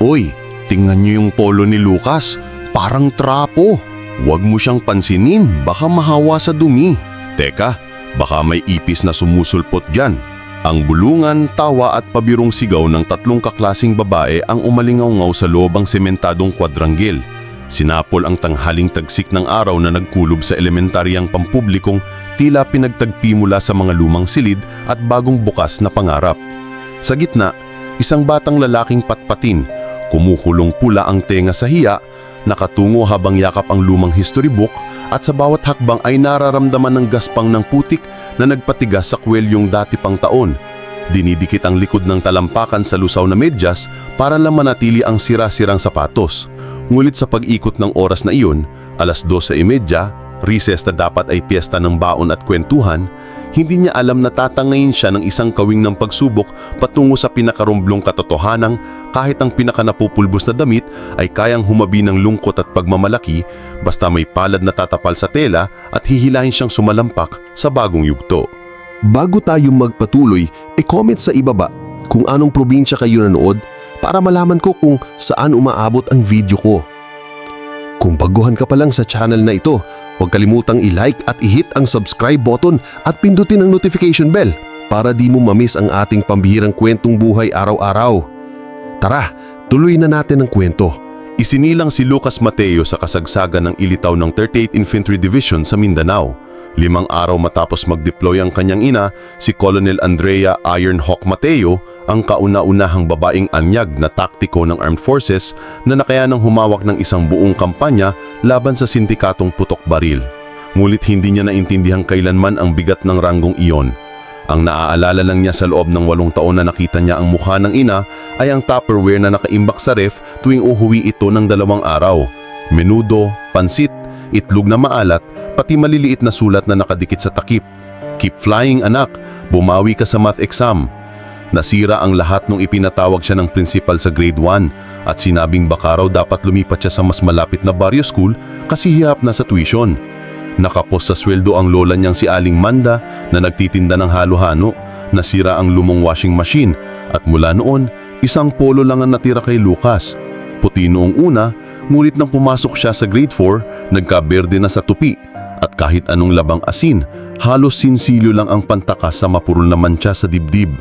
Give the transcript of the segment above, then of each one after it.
Uy, tingnan niyo yung polo ni Lucas. Parang trapo. Huwag mo siyang pansinin, baka mahawa sa dumi. Teka, baka may ipis na sumusulpot dyan. Ang bulungan, tawa at pabirong sigaw ng tatlong kaklasing babae ang umalingaw sa loobang sementadong kwadranggil. Sinapol ang tanghaling tagsik ng araw na nagkulob sa elementaryang pampublikong tila pinagtagpi mula sa mga lumang silid at bagong bukas na pangarap. Sa gitna, isang batang lalaking patpatin, kumukulong pula ang tenga sa hiya, nakatungo habang yakap ang lumang history book at sa bawat hakbang ay nararamdaman ng gaspang ng putik na nagpatigas sa kwelyong dati pang taon. Dinidikit ang likod ng talampakan sa lusaw na medyas para lang manatili ang sira-sirang sapatos. Ngulit sa pag-ikot ng oras na iyon, alas 12.30, recess na dapat ay piyesta ng baon at kwentuhan, hindi niya alam na tatangayin siya ng isang kawing ng pagsubok patungo sa pinakarumblong katotohanang kahit ang pinakanapupulbos na damit ay kayang humabi ng lungkot at pagmamalaki basta may palad na tatapal sa tela at hihilahin siyang sumalampak sa bagong yugto. Bago tayo magpatuloy, e-comment sa ibaba kung anong probinsya kayo nanood para malaman ko kung saan umaabot ang video ko. Kung baguhan ka pa lang sa channel na ito, huwag kalimutang i-like at i-hit ang subscribe button at pindutin ang notification bell para di mo mamiss ang ating pambihirang kwentong buhay araw-araw. Tara, tuloy na natin ang kwento. Isinilang si Lucas Mateo sa kasagsagan ng ilitaw ng 38th Infantry Division sa Mindanao. Limang araw matapos mag-deploy ang kanyang ina, si Colonel Andrea Ironhawk Mateo, ang kauna-unahang babaeng anyag na taktiko ng Armed Forces na nakayanang humawak ng isang buong kampanya laban sa sindikatong putok baril. Ngulit hindi niya naintindihang kailanman ang bigat ng ranggong iyon. Ang naaalala lang niya sa loob ng walong taon na nakita niya ang mukha ng ina ay ang tupperware na nakaimbak sa ref tuwing uhuwi ito ng dalawang araw. Menudo, pansit, itlog na maalat, pati maliliit na sulat na nakadikit sa takip. Keep flying anak, bumawi ka sa math exam. Nasira ang lahat nung ipinatawag siya ng principal sa grade 1 at sinabing baka raw dapat lumipat siya sa mas malapit na barrio school kasi hihap na sa tuition. Nakapos sa sweldo ang lola niyang si Aling Manda na nagtitinda ng halo-hano, nasira ang lumong washing machine at mula noon, isang polo lang ang natira kay Lucas. Puti noong una, ngunit nang pumasok siya sa grade 4, nagkaberde na sa tupi at kahit anong labang asin, halos sinsilyo lang ang pantakas sa mapurol na mancha sa dibdib.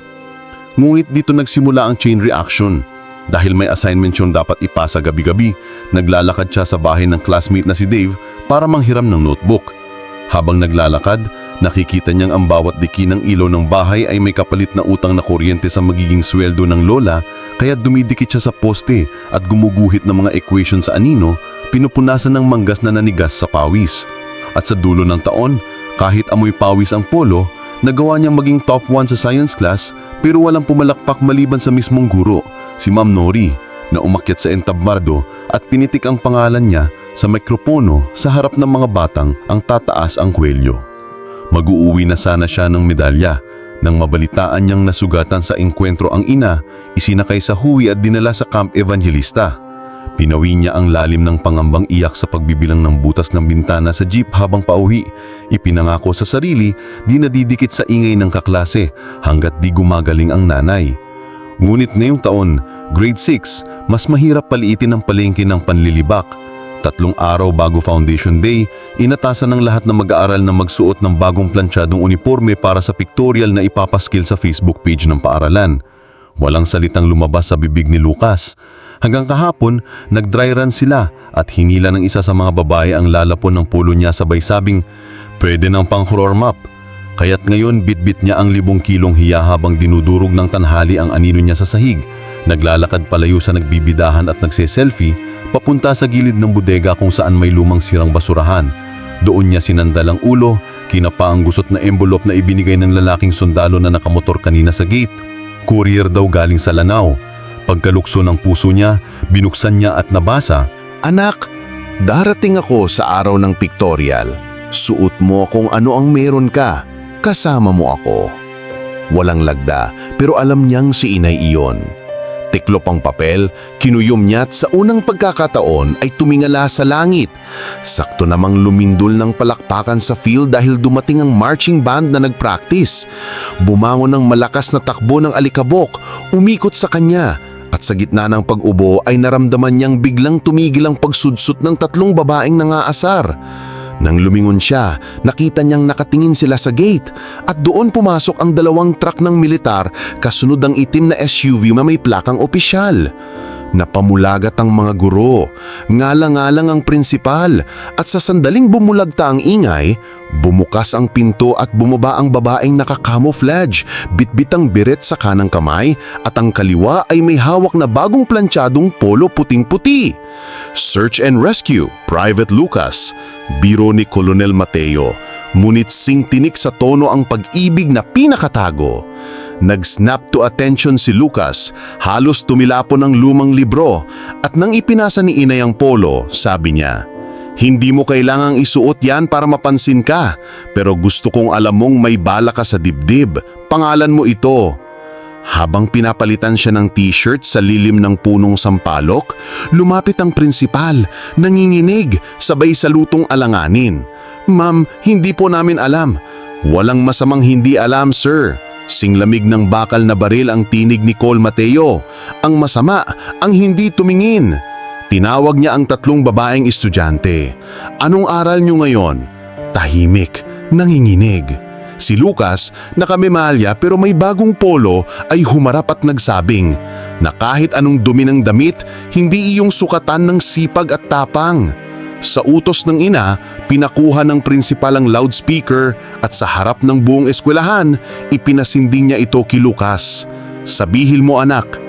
Ngunit dito nagsimula ang chain reaction. Dahil may assignment siyang dapat ipasa gabi-gabi, naglalakad siya sa bahay ng classmate na si Dave para manghiram ng notebook. Habang naglalakad, nakikita niyang ang bawat diki ng ilaw ng bahay ay may kapalit na utang na kuryente sa magiging sweldo ng lola kaya dumidikit siya sa poste at gumuguhit ng mga equation sa anino, pinupunasan ng manggas na nanigas sa pawis. At sa dulo ng taon, kahit amoy pawis ang polo, nagawa niyang maging top 1 sa science class pero walang pumalakpak maliban sa mismong guro, si Ma'am Nori, na umakyat sa entablado at pinitik ang pangalan niya sa mikropono sa harap ng mga batang ang tataas ang kwelyo. Mag-uuwi na sana siya ng medalya nang mabalitaan niyang nasugatan sa engkwentro ang ina, isinakay sa huwi at dinala sa Camp Evangelista. Pinawi niya ang lalim ng pangambang iyak sa pagbibilang ng butas ng bintana sa jeep habang pauwi. Ipinangako sa sarili, di nadidikit sa ingay ng kaklase hanggat di gumagaling ang nanay. Ngunit ngayong taon, grade 6, mas mahirap paliitin ang palengke ng panlilibak. Tatlong araw bago Foundation Day, inatasan ng lahat na mag-aaral na magsuot ng bagong planchadong uniforme para sa pictorial na ipapaskil sa Facebook page ng paaralan. Walang salitang lumabas sa bibig ni Lucas. Hanggang kahapon, nag-dry run sila at hinila ng isa sa mga babae ang lalapon ng pulo niya sabay sabing, pwede ng pang horror map. Kaya't ngayon bitbit niya ang libong kilong hiya habang dinudurog ng tanhali ang anino niya sa sahig. Naglalakad palayo sa nagbibidahan at nagse-selfie, papunta sa gilid ng bodega kung saan may lumang sirang basurahan. Doon niya sinandal ang ulo, kinapa ang gusot na envelope na ibinigay ng lalaking sundalo na nakamotor kanina sa gate. Courier daw galing sa Lanao. Pagkalukso ng puso niya, binuksan niya at nabasa, Anak, darating ako sa araw ng pictorial. Suot mo kung ano ang meron ka. Kasama mo ako. Walang lagda, pero alam niyang si inay iyon. Tiklop ang papel, kinuyom niya at sa unang pagkakataon ay tumingala sa langit. Sakto namang lumindol ng palakpakan sa field dahil dumating ang marching band na nagpractice. Bumangon ng malakas na takbo ng alikabok, umikot sa kanya at sa gitna ng pag-ubo ay naramdaman niyang biglang tumigil ang pagsudsut ng tatlong babaeng nangaasar. Nang lumingon siya, nakita niyang nakatingin sila sa gate at doon pumasok ang dalawang truck ng militar kasunod ang itim na SUV na may plakang opisyal. Napamulagat ang mga guro, ngalang-ngalang ang prinsipal at sa sandaling bumulagta ang ingay, bumukas ang pinto at bumaba ang babaeng nakakamoflage, bitbit ang biret sa kanang kamay at ang kaliwa ay may hawak na bagong plantsadong polo puting-puti. Search and Rescue, Private Lucas, biro ni Colonel Mateo, ngunit singtinik sa tono ang pag-ibig na pinakatago. Nag-snap to attention si Lucas, halos tumilapon ng lumang libro at nang ipinasa ni Inay ang polo, sabi niya, Hindi mo kailangang isuot yan para mapansin ka, pero gusto kong alam mong may bala ka sa dibdib. Pangalan mo ito. Habang pinapalitan siya ng t-shirt sa lilim ng punong sampalok, lumapit ang prinsipal, nanginginig, sabay sa lutong alanganin. Ma'am, hindi po namin alam. Walang masamang hindi alam, sir. Singlamig ng bakal na baril ang tinig ni Col Mateo. Ang masama, ang hindi tumingin. Tinawag niya ang tatlong babaeng estudyante. Anong aral niyo ngayon? Tahimik, nanginginig. Si Lucas, nakamimalya pero may bagong polo ay humarap at nagsabing na kahit anong dumi ng damit, hindi iyong sukatan ng sipag at tapang. Sa utos ng ina, pinakuha ng prinsipal ang loudspeaker at sa harap ng buong eskwelahan, ipinasindi niya ito kay Lucas. Sabihil mo anak,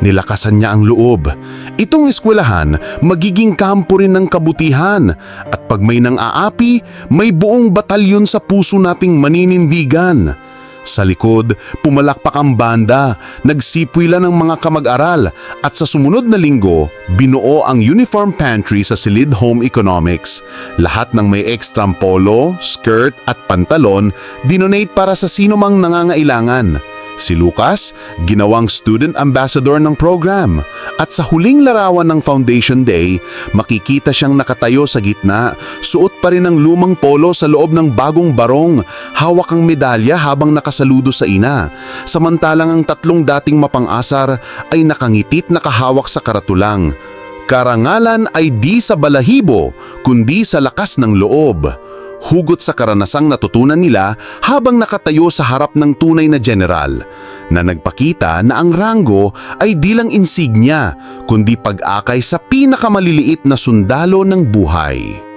nilakasan niya ang loob. Itong eskwelahan, magiging kampo rin ng kabutihan at pag may nang aapi, may buong batalyon sa puso nating maninindigan. Sa likod, pumalakpak ang banda, nagsipwila ng mga kamag-aral at sa sumunod na linggo, binuo ang uniform pantry sa Silid Home Economics. Lahat ng may extra polo, skirt at pantalon, dinonate para sa sino mang nangangailangan. Si Lucas, ginawang student ambassador ng program. At sa huling larawan ng Foundation Day, makikita siyang nakatayo sa gitna, suot pa rin ang lumang polo sa loob ng bagong barong, hawak ang medalya habang nakasaludo sa ina. Samantalang ang tatlong dating mapang-asar ay nakangitit nakahawak sa karatulang. Karangalan ay di sa balahibo, kundi sa lakas ng loob hugot sa karanasang natutunan nila habang nakatayo sa harap ng tunay na general, na nagpakita na ang ranggo ay di lang insignya, kundi pag-akay sa pinakamaliliit na sundalo ng buhay.